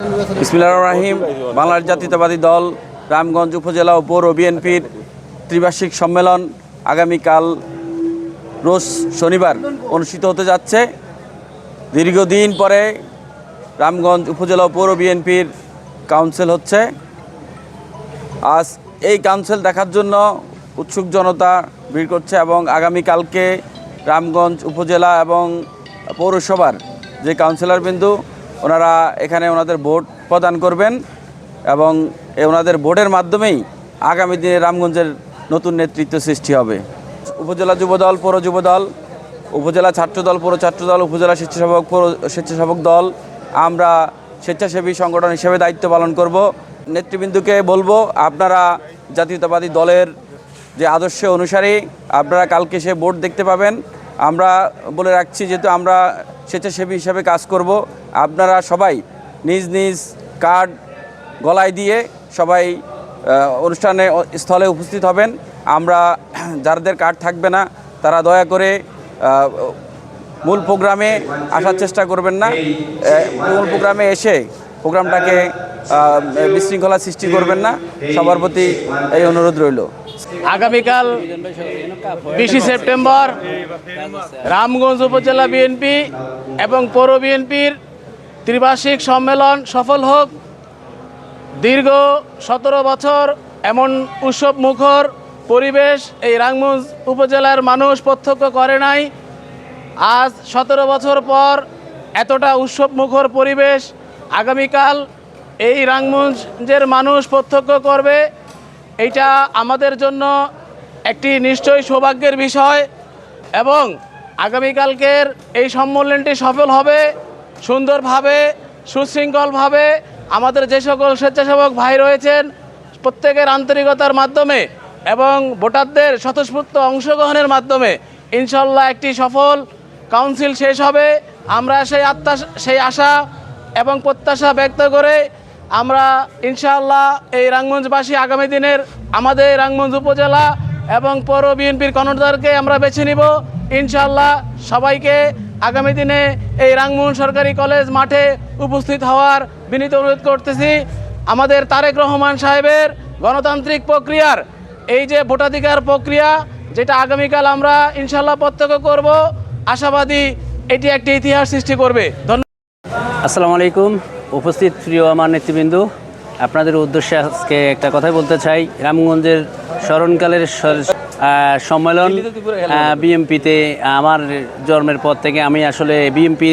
ইসমিল্লা রাহিম। বাংলার জাতীয়তাবাদী দল রামগঞ্জ উপজেলা ও পৌর বিএনপির ত্রিবার্ষিক সম্মেলন আগামীকাল রোজ শনিবার অনুষ্ঠিত হতে যাচ্ছে। দীর্ঘদিন পরে রামগঞ্জ উপজেলা ও পৌর বিএনপির কাউন্সিল হচ্ছে। আজ এই কাউন্সিল দেখার জন্য উৎসুক জনতা ভিড় করছে এবং আগামীকালকে রামগঞ্জ উপজেলা এবং পৌরসভার যে কাউন্সিলর বিন্দু ওনারা এখানে ওনাদের ভোট প্রদান করবেন এবং ওনাদের ভোটের মাধ্যমেই আগামী দিনে রামগঞ্জের নতুন নেতৃত্ব সৃষ্টি হবে। উপজেলা যুবদল, পৌর যুবদল, উপজেলা ছাত্রদল, পৌর ছাত্রদল, উপজেলা স্বেচ্ছাসেবক, পৌর স্বেচ্ছাসেবক দল, আমরা স্বেচ্ছাসেবী সংগঠন হিসেবে দায়িত্ব পালন করব। নেতৃবৃন্দকে বলব, আপনারা জাতীয়তাবাদী দলের যে আদর্শ অনুসারে, আপনারা কালকে সে ভোট দেখতে পাবেন। আমরা বলে রাখছি যেহেতু আমরা স্বেচ্ছাসেবী হিসাবে কাজ করব আপনারা সবাই নিজ নিজ কার্ড গলায় দিয়ে সবাই অনুষ্ঠানে স্থলে উপস্থিত হবেন। আমরা যাদের কার্ড থাকবে না, তারা দয়া করে মূল প্রোগ্রামে আসার চেষ্টা করবেন না। মূল প্রোগ্রামে এসে প্রোগ্রামটাকে বিশৃঙ্খলা সৃষ্টি করবেন না। সবার প্রতি এই অনুরোধ রইল। আগামীকাল বিশে সেপ্টেম্বর রামগঞ্জ উপজেলা বিএনপি এবং পৌর বিএনপির ত্রিবার্ষিক সম্মেলন সফল হোক। দীর্ঘ সতেরো বছর এমন উৎসব মুখর পরিবেশ এই রামগঞ্জ উপজেলার মানুষ প্রত্যক্ষ করে নাই। আজ সতেরো বছর পর এতটা উৎসব মুখর পরিবেশ আগামীকাল এই রাংমঞ্জের মানুষ প্রত্যক্ষ করবে। এইটা আমাদের জন্য একটি নিশ্চয়ই সৌভাগ্যের বিষয় এবং আগামীকালকের এই সম্মেলনটি সফল হবে। সুন্দরভাবে, সুশৃঙ্খলভাবে আমাদের যে সকল স্বেচ্ছাসেবক ভাই রয়েছেন, প্রত্যেকের আন্তরিকতার মাধ্যমে এবং ভোটারদের স্বতঃস্ফূর্ত অংশগ্রহণের মাধ্যমে ইনশাল্লাহ একটি সফল কাউন্সিল শেষ হবে। আমরা সেই আত্মা, সেই আশা এবং প্রত্যাশা ব্যক্ত করে আমরা ইনশাআল্লাহ এই রাঙ্গঞ্জবাসী আগামী দিনের আমাদের রাঙ্গমঞ্জ উপজেলা এবং পৌর বিএনপির কর্ণধারকে আমরা বেছে নিব। ইনশাআল্লাহ সবাইকে আগামী দিনে এই রাঙ্গমুন সরকারি কলেজ মাঠে উপস্থিত হওয়ার বিনীত অনুরোধ করতেছি। আমাদের তারেক রহমান সাহেবের গণতান্ত্রিক প্রক্রিয়ার, এই যে ভোটাধিকার প্রক্রিয়া, যেটা আগামীকাল আমরা ইনশাল্লাহ প্রত্যক্ষ করব, আশাবাদী এটি একটি ইতিহাস সৃষ্টি করবে। ধন্যবাদ। আসসালামু আলাইকুম। উপস্থিত প্রিয় আমার নেতৃবৃন্দ, আপনাদের উদ্দেশ্যে আজকে একটা কথাই বলতে চাই। রামগঞ্জের স্মরণকালের সম্মেলন বিএমপিতে আমার জন্মের পর থেকে আমি আসলে বিএমপি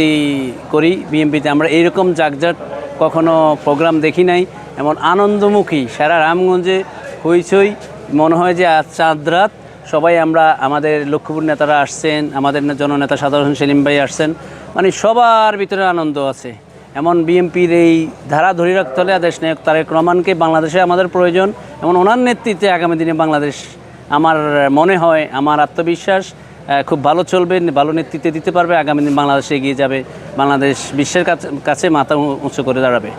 করি। বিএমপিতে আমরা এইরকম জাকজাক কখনো প্রোগ্রাম দেখি নাই। এমন আনন্দমুখী সারা রামগঞ্জে হইচই। মনে হয় যে আজ চাঁদ রাত। সবাই আমরা আমাদের লক্ষ্মীপুর নেতারা আসছেন আমাদের জননেতা সাধারণ সেলিম ভাই আসছেন। মানে সবার ভিতরে আনন্দ আছে। এমন বিএনপির এই ধারা ধরে রাখতে হলে দেশ নায়ক তারেক রহমানকে বাংলাদেশে আমাদের প্রয়োজন। এমন ওনার নেতৃত্বে আগামী দিনে বাংলাদেশ আমার মনে হয়, আমার আত্মবিশ্বাস খুব ভালো চলবে, ভালো নেতৃত্বে দিতে পারবে, আগামী দিন বাংলাদেশে এগিয়ে যাবে, বাংলাদেশ বিশ্বের কাছে কাছে মাথা উঁচু করে দাঁড়াবে।